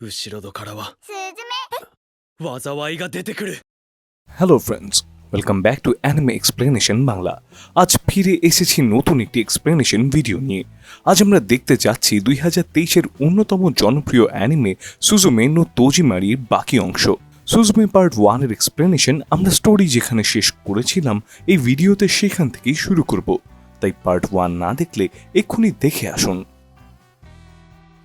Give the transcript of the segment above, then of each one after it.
後ろ戸からはスズメ災いが出てくる hello friends welcome back to anime explanation Bangla আজ ফিরে এসেছি নতুন একটি এক্সপ্লেনেশন ভিডিও নিয়ে আজ আমরা দেখতে যাচ্ছি দুই হাজার তেইশের অন্যতম জনপ্রিয় অ্যানিমে সুজুমে নো তোজিমারির বাকি অংশ সুজুমে পার্ট ওয়ানের এক্সপ্লেনেশন আমরা স্টোরি যেখানে শেষ করেছিলাম এই ভিডিওতে সেখান থেকেই শুরু করব তাই পার্ট ওয়ান না দেখলে এক্ষুনি দেখে আসুন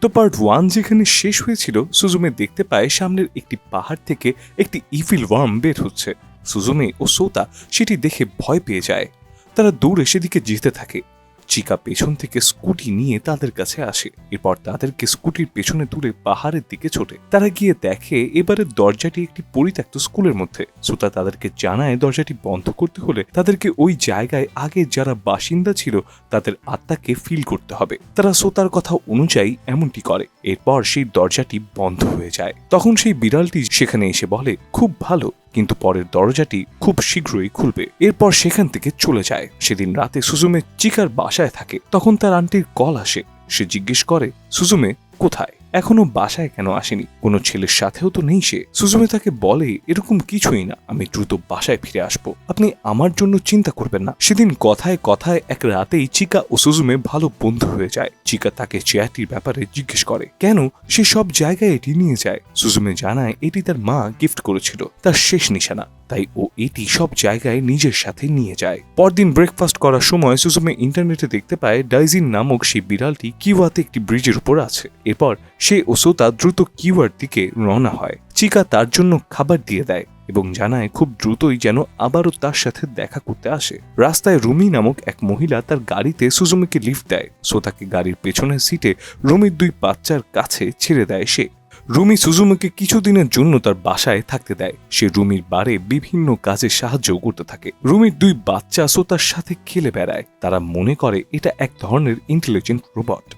তো পার্ট ওয়ান যেখানে শেষ হয়েছিল, সুজুমে দেখতে পায় সামনের একটি পাহাড় থেকে একটি ইভিল ওয়ার্ম বের হচ্ছে। সুজুমে ও সোতা সেটি দেখে ভয় পেয়ে যায়। তারা দৌড়ে সেদিকে যেতে থাকে। চিকা পেছন থেকে স্কুটি নিয়ে তাদের কাছে আসে। এরপর তাদেরকে স্কুটির পেছনে তুলে পাহাড়ের দিকে ছোটে। তারা গিয়ে দেখে, এবারে দরজাটি একটি পরিত্যক্ত স্কুলের মধ্যে। শ্রোতা তাদেরকে জানায়, দরজাটি বন্ধ করতে হলে তাদেরকে ওই জায়গায় আগে যারা বাসিন্দা ছিল, তাদের আত্মাকে ফিল করতে হবে। তারা শ্রোতার কথা অনুযায়ী এমনটি করে। এরপর সেই দরজাটি বন্ধ হয়ে যায়। তখন সেই বিড়ালটি সেখানে এসে বলে, খুব ভালো কিন্তু পরের দরজাটি খুব শীঘ্রই খুলবে। এরপর সেখান থেকে চলে যায়। সেদিন রাতে সুজুমে চিকার বাসায় থাকে। তখন তার আন্টির কল আসে। সে জিজ্ঞেস করে, সুজুমে, কোথায়? এখনও বাসায় কেন আসেনি? কোনো ছেলের সাথেও তো নেই সে। সুজুমে তাকে বলে, এরকম কিছুই না, আমি দ্রুত বাসায় ফিরে আসব। আপনি আমার জন্য চিন্তা করবেন না। সেদিন কথায় কথায় এক রাতেই চিকা ও সুজুমে ভালো বন্ধু হয়ে যায়। চিকা তাকে চেয়ারটির ব্যাপারে জিজ্ঞেস করে, কেন? সে সব জায়গায় এটি নিয়ে যায়? সুজুমে জানায়, এটি তার মা গিফট করেছিল। তার শেষ নিশানা। তাই ও এটি সব জায়গায় নিজের সাথে নিয়ে যায়। পরদিন ব্রেকফাস্ট করার সময় সুজুমে ইন্টারনেটে দেখতে পায় ডাইজিন নামক সেই বিড়ালটি কিওয়াতে একটি ব্রিজের উপর আছে। এরপর সে ও সোতা দ্রুত কিওয়ার দিকে রওনা হয়। চিকা তার জন্য খাবার দিয়ে দেয় এবং জানায় খুব দ্রুতই যেন আবারও তার সাথে দেখা করতে আসে। রাস্তায় রুমি নামক এক মহিলা তার গাড়িতে সুজুমিকে লিফট দেয়। সোতাকে গাড়ির পেছনের সিটে রুমির দুই বাচ্চার কাছে ছেড়ে দেয় সে। রুমি সুজুমিকে কিছুদিনের জন্য তার বাসায় থাকতে দেয়। সে রুমির বারে বিভিন্ন কাজে সাহায্য করতে থাকে। রুমির দুই বাচ্চা সোতার সাথে খেলে বেড়ায়। তারা মনে করে এটা এক ধরনের ইন্টেলিজেন্ট রোবট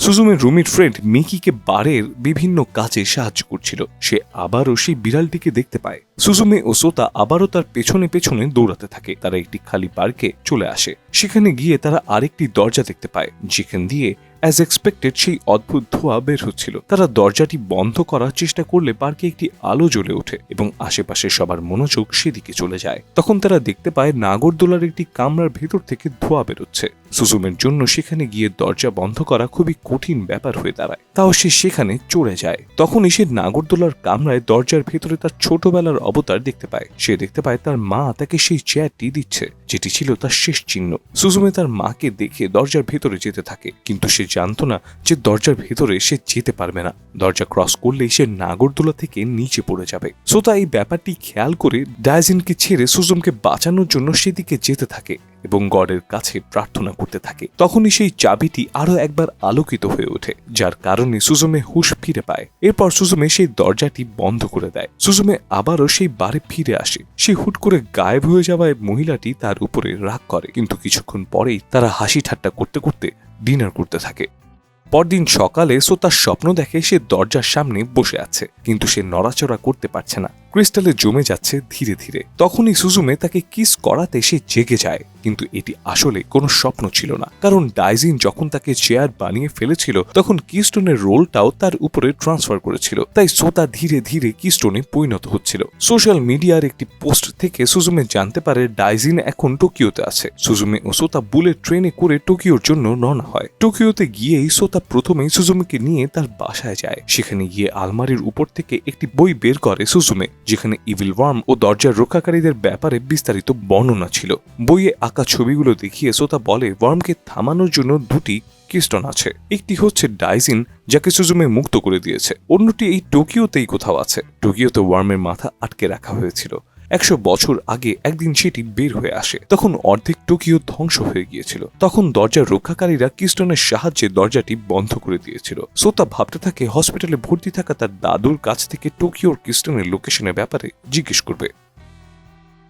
সুজুমের রুমির ফ্রেন্ড মিকিকে বারের বিভিন্ন কাজে সাহায্য করছিল। সে আবারও সেই বিড়ালটিকে দেখতে পায়। সুজুমে ও সোতা আবারও তার পেছনে পেছনে দৌড়াতে থাকে। তারা একটি খালি পার্কে চলে আসে। সেখানে গিয়ে তারা আরেকটি দরজা দেখতে পায়। যেখান দিয়ে অ্যাজ এক্সপেক্টেড সেই অদ্ভুত ধোঁয়া বের হচ্ছিল। তারা দরজাটি বন্ধ করার চেষ্টা করলে পার্কে একটি আলো জ্বলে ওঠে এবং আশেপাশে সবার মনোযোগ সেদিকে চলে যায়। তখন তারা দেখতে পায় নাগরদোলার একটি কামরার ভেতর থেকে ধোঁয়া বেরোচ্ছে। সুজুমের জন্য সেখানে গিয়ে দরজা বন্ধ করা খুবই কঠিন ব্যাপার হয়ে দাঁড়ায়। তাও সে সেখানে চড়ে যায়। তখনই সে নাগরদোলার কামরায় দরজার ভেতরে তার ছোটবেলার অবতার দেখতে পায়। সে দেখতে পায় তার মা তাকে সেই চেয়ারটি দিচ্ছে, যেটি ছিল তার শেষ চিহ্ন। সুজুমে তার মাকে দেখে দরজার ভেতরে যেতে থাকে, কিন্তু সে জানতো না যে দরজার ভেতরে সে যেতে পারবে না। দরজা ক্রস করলেই সে নাগরদোলা থেকে নিচে পড়ে যাবে। সোতা এই ব্যাপারটি খেয়াল করে ডায়াজিনকে ছেড়ে সুজমকে বাঁচানোর জন্য সেদিকে যেতে থাকে এবং গডের কাছে প্রার্থনা করতে থাকে। তখনই সেই চাবিটি আরও একবার আলোকিত হয়ে ওঠে, যার কারণে সুজমে হুশ ফিরে পায়। এরপর সুজমে সেই দরজাটি বন্ধ করে দেয়। সুজমে আবারও সেই বারে ফিরে আসে। সে হুট করে গায়েব হয়ে যাওয়ায় মহিলাটি তার উপরে রাগ করে, কিন্তু কিছুক্ষণ পরেই তারা হাসি ঠাট্টা করতে করতে ডিনার করতে থাকে। পরদিন সকালে সো তার স্বপ্ন দেখে সে দরজার সামনে বসে আছে, কিন্তু সে নড়াচড়া করতে পারছে না। ক্রিস্টালে জমে যাচ্ছে ধীরে ধীরে। তখনই সুজুমে তাকে কিস করাতে সে জেগে যায়, কিন্তু এটি আসলে কোনো স্বপ্ন ছিল না। কারণ ডাইজিন যখন তাকে চেয়ার বানিয়ে ফেলেছিল, তখন কিস্টোনের রোলটাও তার উপরে ট্রান্সফার করেছিল। তাই সোতা ধীরে ধীরে কিস্টোনে পরিণত হচ্ছিল। সোশ্যাল মিডিয়ার একটি পোস্ট থেকে সুজুমে জানতে পারে ডাইজিন এখন টোকিওতে আছে। সুজুমে ও সোতা বুলেট ট্রেনে করে টোকিওর জন্য রওনা হয়। টোকিওতে গিয়েই সোতা প্রথমেই সুজুমিকে নিয়ে তার বাসায় যায়। সেখানে গিয়ে আলমারির উপর থেকে একটি বই বের করে সুজুমে। যেখানে ইভিল ওয়ার্ম ও দরজার রক্ষাকারীদের ব্যাপারে বিস্তারিত বর্ণনা ছিল। বইয়ে আঁকা ছবিগুলো দেখিয়ে শ্রোতা বলে ওয়ার্মকে থামানোর জন্য দুটি কিস্টন আছে। একটি হচ্ছে ডাইজিন যাকে সুজুমে মুক্ত করে দিয়েছে। অন্যটি এই টোকিওতেই কোথাও আছে। টোকিওতে ওয়ার্মের মাথা আটকে রাখা হয়েছিল। একশো বছর আগে একদিন সেটি বের হয়ে আসে। তখন অর্ধেক টোকিও ধ্বংস হয়ে গিয়েছিল। তখন দরজার রক্ষাকারীরা কিস্টনের সাহায্যে দরজাটি বন্ধ করে দিয়েছিল। শ্রোতা ভাবতে থাকে, হসপিটালে ভর্তি থাকা তার দাদুর কাছ থেকে টোকিওর কিস্টনের লোকেশনের ব্যাপারে জিজ্ঞেস করবে।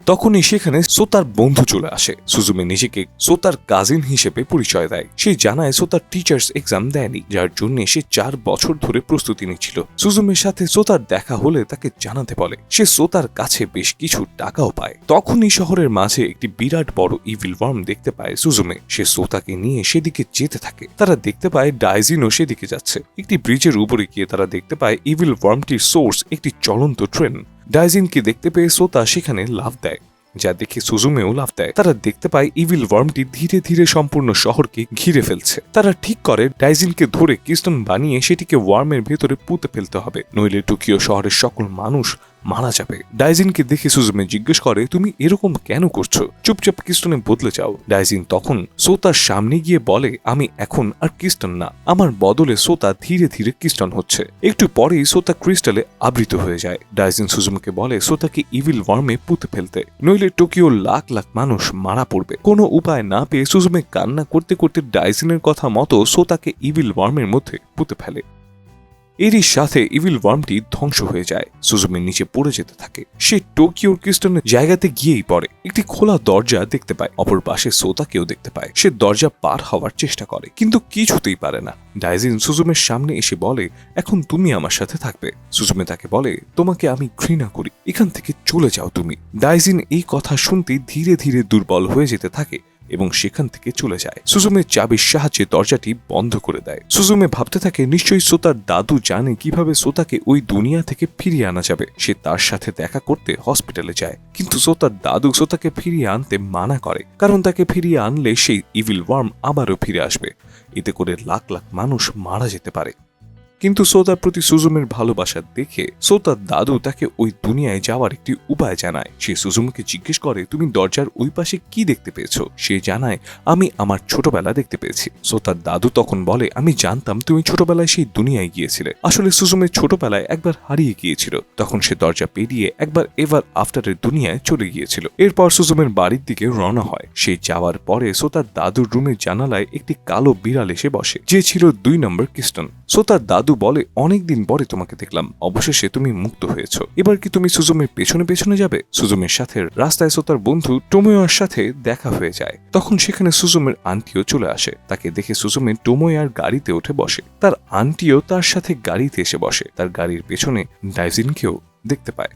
তখনই সেখানে সোতার বন্ধু চলে আসে। সুজুমে নিজেকে সোতার কাজিন হিসেবে পরিচয় দেয়। সে জানায় সোতার টিচার্স এক্সাম দেয়নি, যার জন্য সে চার বছর ধরে প্রস্তুতি নিচ্ছিল। সুজুমের সাথে সোতার দেখা হলে তাকে জানাতে বলে, সে সোতার কাছে বেশ কিছু টাকাও পায়। তখনই শহরের মাঝে একটি বিরাট বড় ইভিল ওয়ার্ম দেখতে পায় সুজুমে। সে সোতাকে নিয়ে সেদিকে যেতে থাকে। তারা দেখতে পায় ডাইজিনও সেদিকে যাচ্ছে। একটি ব্রিজের উপরে গিয়ে তারা দেখতে পায় ইভিল ওয়ার্মটির সোর্স একটি চলন্ত ট্রেন ডাইজিনকে দেখতে পেয়ে সোতা সেখানে লাভ দেয়। যা দেখে সুজুমেও লাভ দেয়। তারা দেখতে পায় ইভিল ওয়ার্মটি ধীরে ধীরে সম্পূর্ণ শহরকে ঘিরে ফেলছে। তারা ঠিক করে ডাইজিনকে ধরে কিস্টন বানিয়ে সেটিকে ওয়ার্মের ভেতরে পুঁতে ফেলতে হবে। নইলে টোকিও শহরের সকল মানুষ মারা যাবে। ডাইজিনকে দেখে সুজুমে জিজ্ঞেস করে, তুমি এরকম কেন করছ? চুপচাপ কিস্টনে বদলে যাও। ডাইজিন তখন সোতার সামনে গিয়ে বলে, আমি এখন আর কিস্টন না। আমার বদলে সোতা ধীরে ধীরে কিস্টন হচ্ছে। একটু পরেই সোতা ক্রিস্টালে আবৃত হয়ে যায়। ডাইজিন সুজুমকে বলে, সোতাকে ইভিল ওয়ার্মে পুঁতে ফেলতে। নইলে টোকিও লাখ লাখ মানুষ মারা পড়বে। কোনো উপায় না পেয়ে সুজুমে কান্না করতে করতে ডাইজিনের কথা মতো সোতাকে ইভিল ওয়ার্মের মধ্যে পুঁতে ফেলে। এরই সাথে ইভিল ওয়ার্মটি ধ্বংস হয়ে যায়। সুজুমের নিচে পড়ে যেতে থাকে। সে টোকিওর ক্রিস্টনের জায়গাতে গিয়েই পড়ে। একটি খোলা দরজা দেখতে পায়। অপর পাশে সোতাকেও দেখতে পায়। সে দরজা পার হওয়ার চেষ্টা করে, কিন্তু কিছুতেই পারে না। ডাইজিন সুজুমের সামনে এসে বলে, এখন তুমি আমার সাথে থাকবে। সুজুমে তাকে বলে, তোমাকে আমি ঘৃণা করি। এখান থেকে চলে যাও তুমি। ডাইজিন এই কথা শুনতে ধীরে ধীরে দুর্বল হয়ে যেতে থাকে। এবং সেখান থেকে চলে যায়। সুজুমের চাবির সাহায্যে দরজাটি বন্ধ করে দেয়। সুজুমে ভাবতে থাকে, নিশ্চয়ই সোতার দাদু জানে কীভাবে সোতাকে ওই দুনিয়া থেকে ফিরিয়ে আনা যাবে। সে তার সাথে দেখা করতে হসপিটালে যায়। কিন্তু সোতার দাদু সোতাকে ফিরিয়ে আনতে মানা করে। কারণ তাকে ফিরিয়ে আনলে সেই ইভিল ওয়ার্ম আবারও ফিরে আসবে। এতে করে লাখ লাখ মানুষ মারা যেতে পারে। কিন্তু সোতার প্রতি সুজুমের ভালোবাসা দেখে সোতার দাদু তাকে ওই দুনিয়ায় যাওয়ার একটি উপায় জানায়। সে সুজুমকে জিজ্ঞেস করে, তুমি দরজার ওই পাশে কি দেখতে পেয়েছ? সে জানায়, আমি আমার ছোটবেলা দেখতে পেয়েছি। সোতার দাদু তখন বলে, আমি জানতাম তুমি ছোটবেলায় সেই দুনিয়ায় গিয়েছিলে। আসলে সুজুমের ছোটবেলায় একবার হারিয়ে গিয়েছিল। তখন সে দরজা পেরিয়ে একবার এভার আফটারের দুনিয়ায় চলে গিয়েছিল। এরপর সুজুমের বাড়ির দিকে রওনা হয়। সে যাওয়ার পরে সোতার দাদুর রুমের জানালায় একটি কালো বিড়াল এসে বসে, যে ছিল দুই নম্বর কিস্টন। সোতার দাদু বলে অনেকদিন পরে তোমাকে দেখলাম। অবশেষে তুমি মুক্ত হয়েছ। এবার কি তুমি সুজুমের পেছনে পেছনে যাবে? সুজুমের সাথে রাস্তায় সোতার বন্ধু টোমোয়ার সাথে দেখা হয়ে যায়। তখন সেখানে সুজুমের আন্টিও চলে আসে। তাকে দেখে সুজুমে টোমোয়ার গাড়িতে উঠে বসে। তার আন্টিও তার সাথে গাড়িতে এসে বসে। তার গাড়ির পেছনে ডাইজিনকেও দেখতে পায়।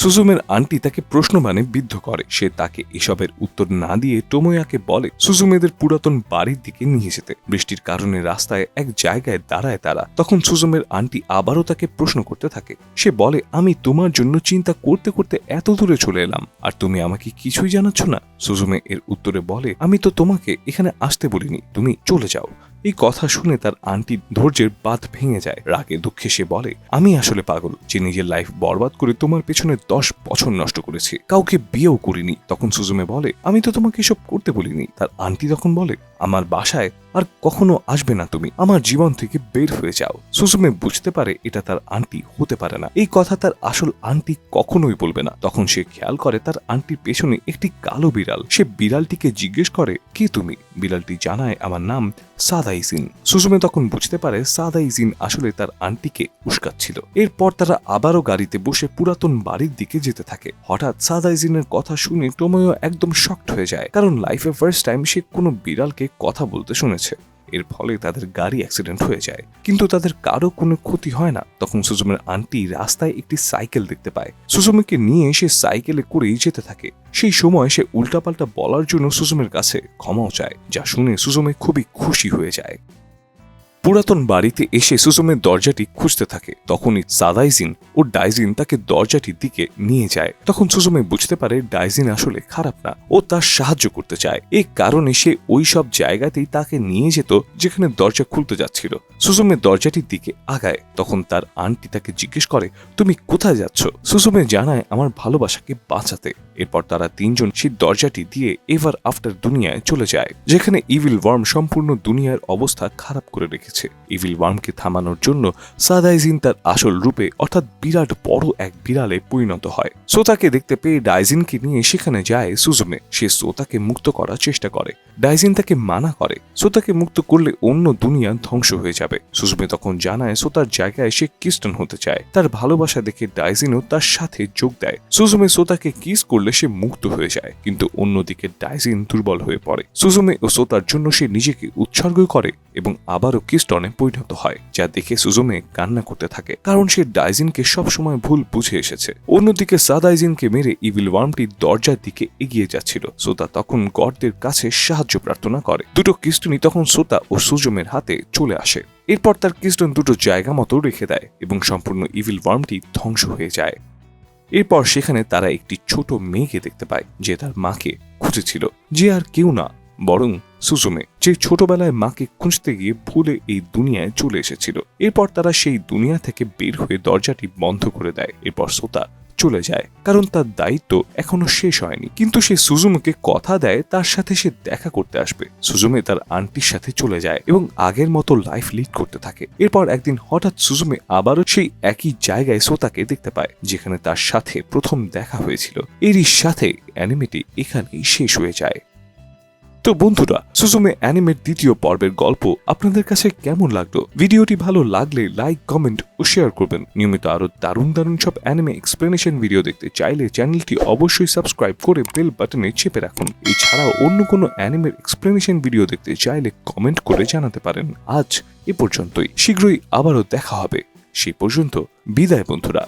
সুজুমের আন্টি তাকে প্রশ্ন মানে বিদ্ধ করে। সে তাকে এসবের উত্তর না দিয়ে টোমোয়াকে বলে সুজুমেদের পুরাতন বাড়ির দিকে নিয়ে যেতে। বৃষ্টির কারণে রাস্তায় এক জায়গায় দাঁড়ায় তারা। তখন সুজুমের আন্টি আবারও তাকে প্রশ্ন করতে থাকে। সে বলে, আমি তোমার জন্য চিন্তা করতে করতে এত দূরে চলে এলাম, আর তুমি আমাকে কিছুই জানাচ্ছ না? সুজুমে এর উত্তরে বলে, আমি তো তোমাকে এখানে আসতে বলিনি, তুমি চলে যাও। এই কথা শুনে তার আন্টি ধৈর্যের বাঁধ ভেঙে যায়। রাগে দুঃখে সে বলে, আমি আসলে পাগল, যে নিজের লাইফ বরবাদ করে তোমার পেছনে দশ বছর নষ্ট করেছি। কাউকে বিয়েও করিনি। তখন সুজুমে বলে, আমি তো তোমাকে এসব করতে বলিনি। তার আন্টি তখন বলে, আমার বাসায় আর কখনো আসবে না তুমি। আমার জীবন থেকে বের হয়ে যাও। সুজুমে বুঝতে পারে এটা তার আন্টি, হতে পারে না। এই কথা তার আসল আন্টি কখনোই বলবে না। তখন সে খেয়াল করে তার আন্টির পেছনে একটি কালো বিড়াল। সে বিড়ালটিকে জিজ্ঞেস করে, কে তুমি? বিড়ালটি জানায়, আমার নাম সাদাইজিন সুজুমে তখন বুঝতে পারে সাদাইজিন আসলে তার আন্টিকে উস্কাচ্ছিল। এরপর তারা আবারও গাড়িতে বসে পুরাতন বাড়ির দিকে যেতে থাকে। হঠাৎ সাদাইজিনের কথা শুনে টোময় একদম শক্ট হয়ে যায়। কারণ লাইফে ফার্স্ট টাইম সে কোনো বিড়ালকে কথা বলতে শুনেছে এর ফলে তাদের গাড়ি অ্যাক্সিডেন্ট হয়ে যায়। কিন্তু তাদের কারও কোনো ক্ষতি হয় না। তখন সুজুমের আন্টি রাস্তায় একটি সাইকেল দেখতে পায়। সুজুমিকে নিয়ে সে সাইকেলে করেই যেতে থাকে। সেই সময় সে উল্টাপাল্টা বলার জন্য সুজুমের কাছে ক্ষমাও চায়, যা শুনে সুজমে খুবই খুশি হয়ে যায়। পুরাতন বাড়িতে এসে সুজুমের দরজাটি খুঁজতে থাকে। তখনই সাদাইজিন ও ডাইজিন তাকে দরজাটির দিকে নিয়ে যায়। তখন সুজুমে বুঝতে পারে ডাইজিন আসলে খারাপ না ও তার সাহায্য করতে চায়। এই কারণে সে ওই সব জায়গাতেই তাকে নিয়ে যেত যেখানে দরজা খুলতে যাচ্ছিল। সুজুমে দরজাটির দিকে আগায়। তখন তার আন্টি তাকে জিজ্ঞেস করে, তুমি কোথায় যাচ্ছ? সুজুমে জানায়, আমার ভালোবাসাকে বাঁচাতে। এরপর তারা তিনজন সেই দরজাটি দিয়ে এভার আফটার দুনিয়ায় চলে যায়, যেখানে ইভিল ওয়ার্ম সম্পূর্ণ দুনিয়ার অবস্থা খারাপ করে রেখেছে। ইভিল ওয়ার্মকে থামানোর জন্য সাদাইজিন তার আসল রূপে, অর্থাৎ বিরাট বড় এক বিড়ালে পরিণত হয়। সোতাকে দেখতে পেয়ে ডাইজিনকে নিয়ে সেখানে যায় সুজুমে। সে সোতাকে মুক্ত করার চেষ্টা করে। ডাইজিন তাকে মানা করে। সোতাকে মুক্ত করলে অন্য দুনিয়া ধ্বংস হয়ে যাবে। সুজুমে তখন জানায় সোতার জায়গায় সে কিস্টন হতে চায়। তার ভালোবাসা দেখে ডাইজিনও তার সাথে যোগ দেয়। সুজুমে সোতাকে কিস করলে সে মুক্ত হয়ে যায়। কিন্তু অন্যদিকে ডাইজিন দুর্বল হয়ে পড়ে। সুজুমে ও সোতার জন্য সে নিজেকে উৎসর্গ করে এবং আবারও কিস্টনে পরিণত হয়, যা দেখে সুজুমে কান্না করতে থাকে। কারণ সে ডাইজিনকে সবসময় ভুল বুঝে এসেছে। অন্যদিকে সাদাইজিনকে মেরে ইভিল ওয়ার্মটি দরজার দিকে এগিয়ে যাচ্ছিল। সোতা তখন গডদের কাছে সাহায্য প্রার্থনা করে। দুটো কিস্টনই তখন সোতা ও সুজমের হাতে চলে আসে। এরপর তার কিস্টন দুটো জায়গা মতো রেখে দেয় এবং সম্পূর্ণ ইভিল ওয়ার্মটি ধ্বংস হয়ে যায়। এরপর সেখানে তারা একটি ছোট মেয়েকে দেখতে পায়, যে তার মাকে খুঁজেছিল। যে আর কেউ না, বরং সুজুমে, যে ছোটবেলায় মাকে খুঁজতে গিয়ে ভুলে এই দুনিয়ায় চলে এসেছিল। এরপর তারা সেই দুনিয়া থেকে বের হয়ে দরজাটি বন্ধ করে দেয়। এরপর সোতা চলে যায়। কারণ তার দায়িত্ব এখনও শেষ হয়নি। কিন্তু সে সুজুমকে কথা দেয়, তার সাথে সে দেখা করতে আসবে। সুজুমে তার আন্টির সাথে চলে যায় এবং আগের মতো লাইফ লিড করতে থাকে। এরপর একদিন হঠাৎ সুজুমে আবারও সেই একই জায়গায় শ্রোতাকে দেখতে পায়, যেখানে তার সাথে প্রথম দেখা হয়েছিল। এরই সাথে অ্যানিমেটি এখানেই শেষ হয়ে যায়। তো বন্ধুরা সুজুমে অ্যানিমের দ্বিতীয় পর্বের গল্প আপনাদের কাছে কেমন লাগল? ভিডিওটি ভালো লাগলে লাইক, কমেন্ট ও শেয়ার করবেন। নিয়মিত আরও দারুণ দারুণ সব অ্যানিমে এক্সপ্লেনেশন ভিডিও দেখতে চাইলে চ্যানেলটি অবশ্যই সাবস্ক্রাইব করে বেল বাটনে চেপে রাখুন। এছাড়াও অন্য কোনো অ্যানিমের এক্সপ্লেনেশন ভিডিও দেখতে চাইলে কমেন্ট করে জানাতে পারেন। আজ এ পর্যন্তই। শীঘ্রই আবারও দেখা হবে। সেই পর্যন্ত বিদায় বন্ধুরা।